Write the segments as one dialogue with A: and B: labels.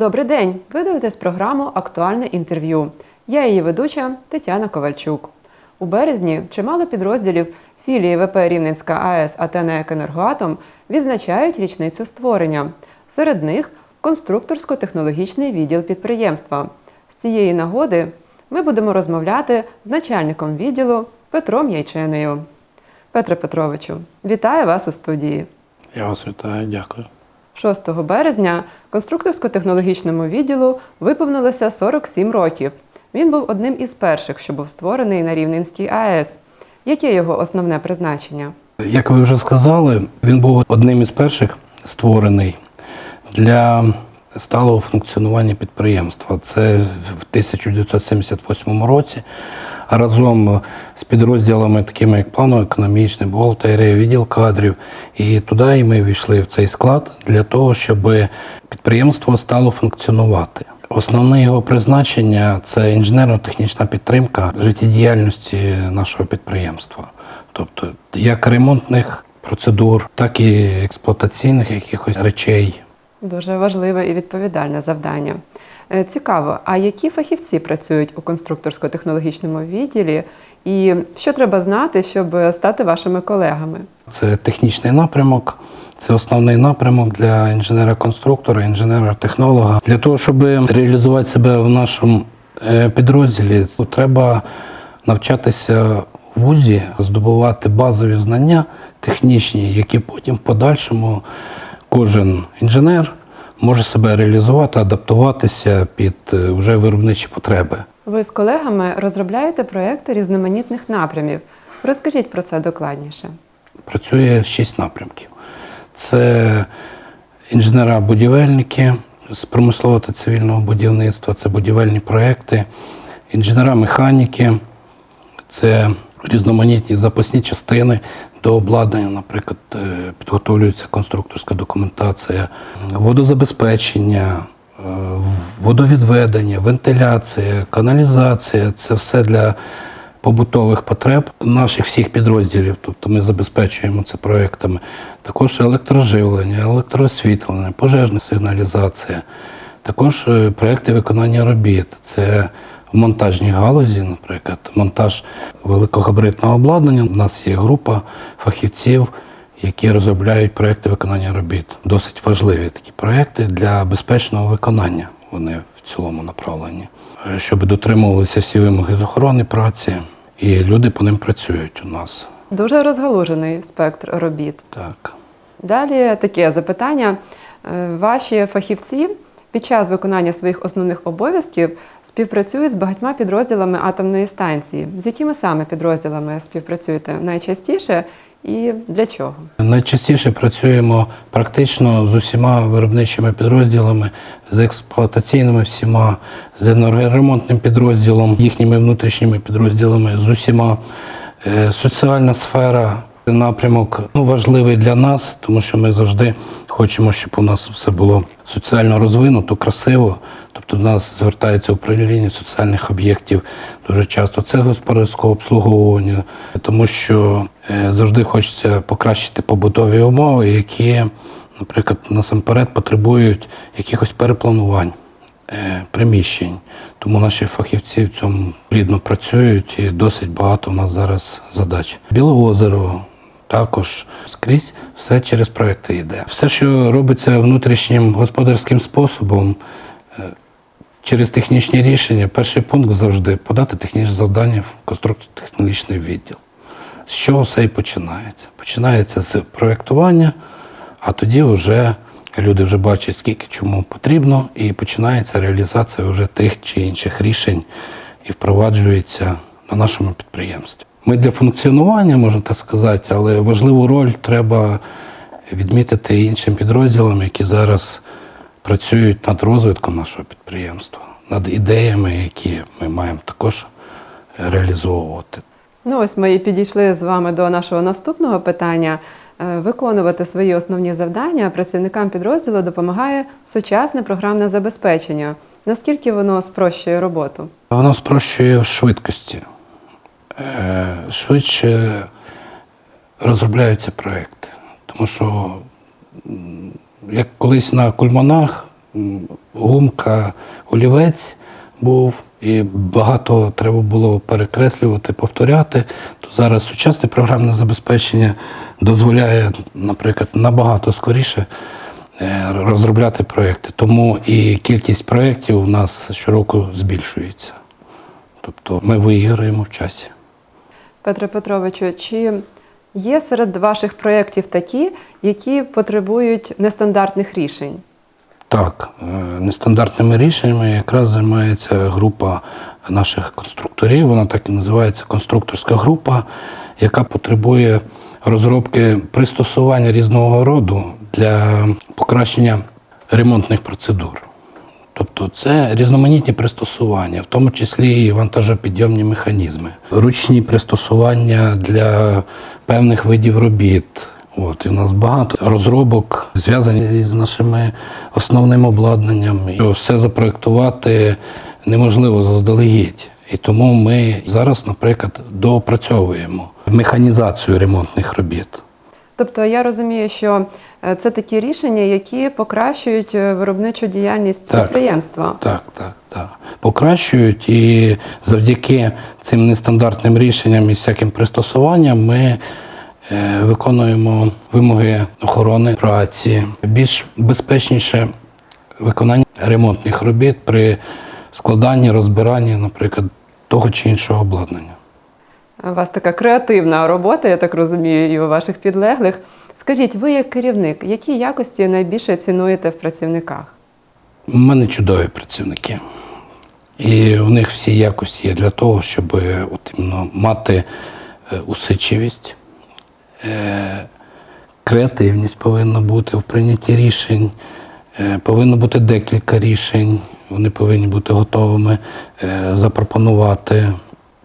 A: Добрий день! Ви дивитесь програму Актуальне інтерв'ю. Я її ведуча Тетяна Ковальчук. У березні чимало підрозділів філії ВП Рівненська АЕС Атенек Енергоатом відзначають річницю створення. Серед них конструкторсько-технологічний відділ підприємства. З цієї нагоди ми будемо розмовляти з начальником відділу Петром Яйченею. Петре Петровичу, вітаю вас у студії.
B: Я вас вітаю, дякую.
A: 6 березня конструкторсько-технологічному відділу виповнилося 47 років. Він був одним із перших, що був створений на Рівненській АЕС. Яке його основне призначення?
B: Як ви вже сказали, він був одним із перших створений для сталого функціонування підприємства. Це в 1978 році. Разом з підрозділами, такими як планово-економічний, бухгалтерія, відділ кадрів. І туди і ми війшли в цей склад для того, щоб підприємство стало функціонувати. Основне його призначення це інженерно-технічна підтримка життєдіяльності нашого підприємства. Тобто як ремонтних процедур, так і експлуатаційних якихось речей.
A: Дуже важливе і відповідальне завдання. Е, Цікаво, а які фахівці працюють у конструкторсько-технологічному відділі, і що треба знати, щоб стати вашими колегами?
B: Це технічний напрямок, це основний напрямок для інженера-конструктора, інженера-технолога. Для того, щоб реалізувати себе в нашому е, підрозділі, треба навчатися в вузі, здобувати базові знання технічні, які потім в подальшому кожен інженер може себе реалізувати, адаптуватися під е, вже виробничі потреби.
A: Ви з колегами розробляєте проекти різноманітних напрямів. Розкажіть про це докладніше.
B: Працює шість напрямків. Це інженера-будівельники з промислового та цивільного будівництва, це будівельні проекти, інженера-механіки, це різноманітні запасні частини до обладнання, наприклад, е, підготовлюється конструкторська документація, водозабезпечення, е, водовідведення, вентиляція, каналізація це все для побутових потреб наших всіх підрозділів. Тобто ми забезпечуємо це проектами. Також електроживлення, електроосвітлення, пожежна сигналізація, також е, проекти виконання робіт. Це в монтажній галузі, наприклад, монтаж великогабаритного обладнання. У нас є група фахівців, які розробляють проекти виконання робіт. Досить важливі такі проекти для безпечного виконання. Вони в цілому направлені, Е, щоб дотримувалися всі вимоги з охорони праці, і люди по ним працюють у нас.
A: Дуже розгалужений спектр робіт.
B: Так.
A: Далі таке запитання. Е, Ваші фахівці під час виконання своїх основних обов'язків співпрацюють з багатьма підрозділами атомної станції. З якими саме підрозділами співпрацюєте найчастіше і для чого?
B: Найчастіше працюємо практично з усіма виробничими підрозділами, з експлуатаційними всіма, з енергоремонтним підрозділом, їхніми внутрішніми підрозділами, з усіма. Е, Соціальна сфера напрямок ну, важливий для нас, тому що ми завжди хочемо, щоб у нас все було соціально розвинуто, красиво. Тобто до нас звертається управління соціальних об'єктів дуже часто. Це господарського обслуговування, тому що е, завжди хочеться покращити побутові умови, які, наприклад, насамперед потребують якихось перепланувань е, приміщень. Тому наші фахівці в цьому плідно працюють і досить багато у нас зараз задач. Білоозеро. Також скрізь все через проекти йде. Все, що робиться внутрішнім господарським способом, е, через технічні рішення, перший пункт завжди подати технічне завдання в конструктор-технологічний відділ. З чого все і починається? Починається з проєктування, а тоді вже люди вже бачать, скільки чому потрібно, і починається реалізація вже тих чи інших рішень і впроваджується на нашому підприємстві. Ми для функціонування, можна так сказати, але важливу роль треба відмітити іншим підрозділам, які зараз працюють над розвитком нашого підприємства, над ідеями, які ми маємо також реалізовувати.
A: Ну ось ми і підійшли з вами до нашого наступного питання. Е, Виконувати свої основні завдання працівникам підрозділу допомагає сучасне програмне забезпечення. Наскільки воно спрощує роботу?
B: Воно спрощує швидкості. Е, Швидше розробляються проекти. Тому що, як колись на кульманах гумка, олівець був, і багато треба було перекреслювати, повторяти. То зараз сучасне програмне забезпечення дозволяє, наприклад, набагато скоріше е, розробляти проекти. Тому і кількість проєктів у нас щороку збільшується. Тобто ми виіграємо в часі.
A: Петре Петровичу, чи є серед ваших проєктів такі, які потребують нестандартних рішень?
B: Так, е, нестандартними рішеннями якраз займається група наших конструкторів. Вона так і називається конструкторська група, яка потребує розробки пристосування різного роду для покращення ремонтних процедур. Тобто це різноманітні пристосування, в тому числі і вантажопідйомні механізми, ручні пристосування для певних видів робіт. От, і у нас багато розробок зв'язані з нашими основним обладнанням. І Все запроектувати неможливо заздалегідь. І тому ми зараз, наприклад, доопрацьовуємо механізацію ремонтних робіт.
A: Тобто я розумію, що е, це такі рішення, які покращують е, виробничу діяльність
B: Так.
A: підприємства.
B: Так, так, так. Покращують і завдяки цим нестандартним рішенням і всяким пристосуванням ми е, виконуємо вимоги охорони праці, більш безпечніше виконання ремонтних робіт при складанні, розбиранні, наприклад, того чи іншого обладнання.
A: У вас така креативна робота, я так розумію, і у ваших підлеглих. Скажіть, ви як керівник, які якості найбільше цінуєте в працівниках?
B: У мене чудові працівники. І у них всі якості є для того, щоб е, от іменно мати е, усидчивість, е, креативність повинна бути в прийнятті рішень, повинно бути декілька рішень, вони повинні бути готовими запропонувати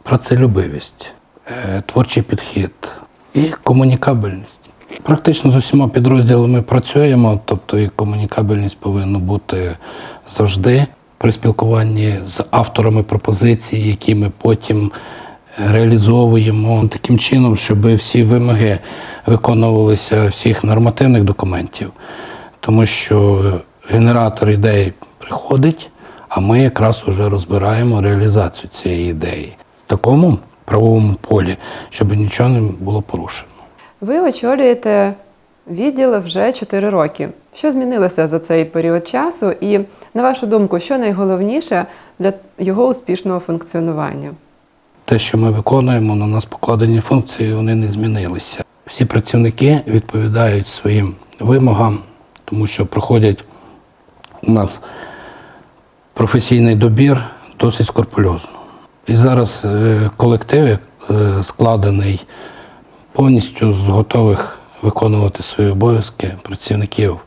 B: працелюбивість, творчий підхід і комунікабельність. Практично з усіма підрозділами працюємо, тобто і комунікабельність повинна бути завжди при спілкуванні з авторами пропозицій, які ми потім е, реалізовуємо таким чином, щоб всі вимоги виконувалися всіх нормативних документів. Тому що генератор ідей приходить, а ми якраз вже розбираємо реалізацію цієї ідеї в такому правовому полі, щоб нічого не було порушено.
A: Ви очолюєте відділ вже 4 роки. Що змінилося за цей період часу? І, на вашу думку, що найголовніше для його успішного функціонування?
B: Те, що ми виконуємо, на нас покладені функції, вони не змінилися. Всі працівники відповідають своїм вимогам, тому що проходять у нас професійний добір досить скорпульозно. І зараз е, колектив е, складений повністю з готових виконувати свої обов'язки працівників.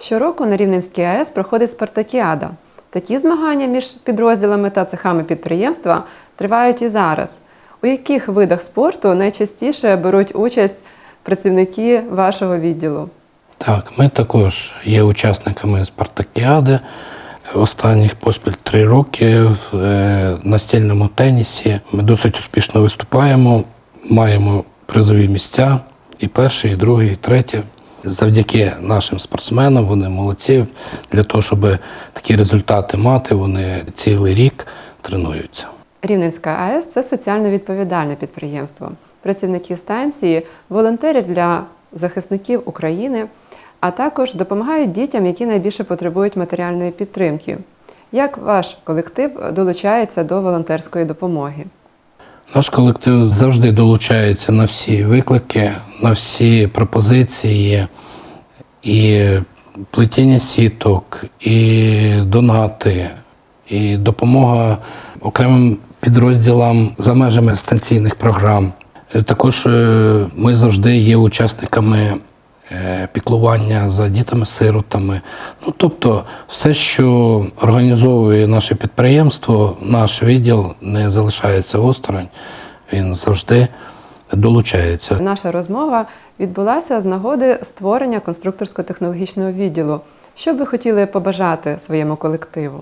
A: Щороку на Рівненській АЕС проходить спартакіада. Такі змагання між підрозділами та цехами підприємства тривають і зараз. У яких видах спорту найчастіше беруть участь працівники вашого відділу?
B: Так, ми також є учасниками спартакіади. Останніх поспіль три роки в е, настільному тенісі. Ми досить успішно виступаємо, маємо призові місця і перше, і друге, і третє. Завдяки нашим спортсменам вони молодці. Для того, щоб такі результати мати, вони цілий рік тренуються.
A: Рівненська АЕС це соціально відповідальне підприємство. Працівники станції волонтерять для захисників України, а також допомагають дітям, які найбільше потребують матеріальної підтримки. Як ваш колектив долучається до волонтерської допомоги?
B: Наш колектив завжди долучається на всі виклики, на всі пропозиції, і плетіння сіток, і донати, і допомога окремим підрозділам за межами станційних програм. Також е, ми завжди є учасниками піклування за дітами-сиротами. Ну, тобто, все, що організовує наше підприємство, наш відділ не залишається осторонь, він завжди долучається.
A: Наша розмова відбулася з нагоди створення конструкторсько-технологічного відділу. Що б ви хотіли побажати своєму колективу?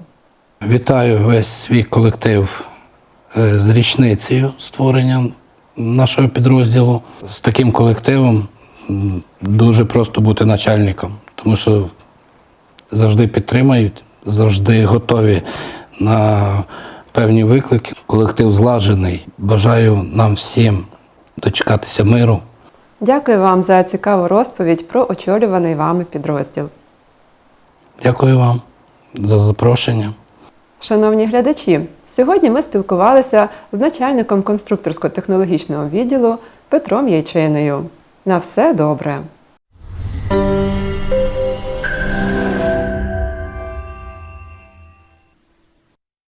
B: Вітаю весь свій колектив е, з річницею створення нашого підрозділу. З таким колективом дуже просто бути начальником, тому що завжди підтримають, завжди готові на певні виклики. Колектив злажений. Бажаю нам всім дочекатися миру.
A: Дякую вам за цікаву розповідь про очолюваний вами підрозділ.
B: Дякую вам за запрошення.
A: Шановні глядачі, сьогодні ми спілкувалися з начальником конструкторсько-технологічного відділу Петром Яйчиною. На все добре!